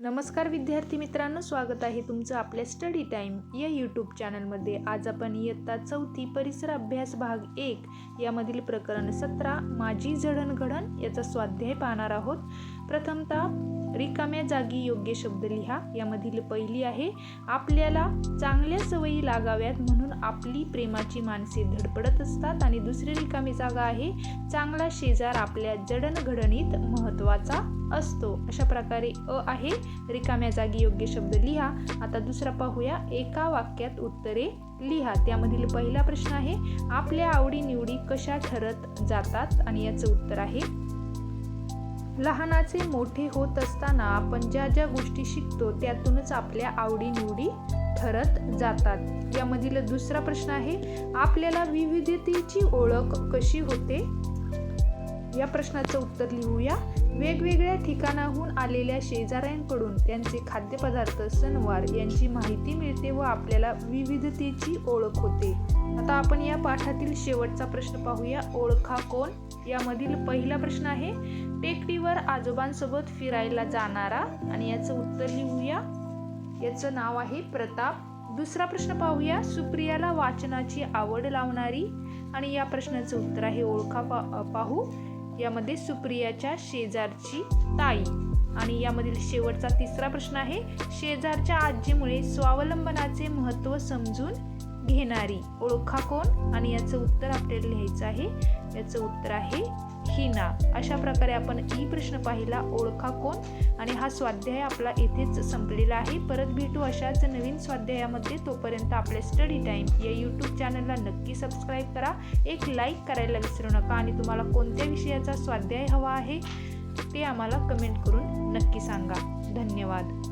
नमस्कार विद्यार्थी मित्रांनो स्वागत आहे तुमचं आपल्या स्टडी टाईम या यूट्यूब चॅनलमध्ये आज आपण इयत्ता चौथी परिसर अभ्यास भाग एक यामधील प्रकरण सतरा माझी जडणघडण याचा स्वाध्याय पाहणार आहोत. प्रथमतः रिकाम्या जागी योग्य शब्द लिहा. यामधील पहिली आहे आपल्याला चांगल्या सवयी लागाव्यात म्हणून आपली प्रेमाची माणसे धडपडत असतात. आणि दुसरी रिकामी जागा आहे चांगला शेजार आपल्या जडणघडणीत महत्त्वाचा असतो. अशा प्रकारे अ आहे रिकाम्या जागी योग्य शब्द लिहा. आता दुसरा पाहूया. एका वाक्यात उत्तरे लिहा. त्यामधील पहिला प्रश्न आहे आपल्या आवडीनिवडी कशा ठरत जातात? आणि याचं उत्तर आहे लहानाचे मोठे होत असताना आपण ज्या ज्या गोष्टी शिकतो त्यातूनच आपल्या आवडीनिवडी ठरत जातात. यामधील दुसरा प्रश्न आहे आपल्याला विविधतेची ओळख कशी होते? या प्रश्नाचं उत्तर लिहूया. वेगवेगळ्या ठिकाणाहून आलेल्या शेजाऱ्यांकडून त्यांचे खाद्यपदार्थ सणवार यांची माहिती मिळते व आपल्याला विविधतेची ओळख होते. आता आपण या पाठातील शेवटचा प्रश्न पाहूया. ओळखा कोण? यामधील पहिला प्रश्न आहे टेकडीवर आजोबांसोबत फिरायला जाणारा. आणि याचं उत्तर लिहूया. याचं नाव आहे प्रताप. दुसरा प्रश्न पाहूया सुप्रियाला वाचनाची आवड लावणारी. आणि या प्रश्नाचं उत्तर आहे ओळखा पा पाहू. यामध्ये सुप्रियाच्या शेजारची ताई. आणि यामधील शेवटचा तिसरा प्रश्न आहे शेजारच्या आजीमुळे स्वावलंबनाचे महत्त्व समजून घेणारी ओळखा कोण? आणि याचं उत्तर आपल्याला लिहायचं आहे. याचं उत्तर आहे हिना अशा प्रकारे आपण ई प्रश्न पाहिला ओळखा कोण? आणि हा स्वाध्याय आपला येथेच संपलेला आहे. परत भेटू अशाच नवीन स्वाध्यायामध्ये. तोपर्यंत आपले स्टडी टाईम या यूट्यूब चॅनलला नक्की सबस्क्राईब करा. एक लाईक करायला विसरू नका आणि तुम्हाला कोणत्या विषयाचा स्वाध्याय हवा आहे ते आम्हाला कमेंट करून नक्की सांगा. धन्यवाद.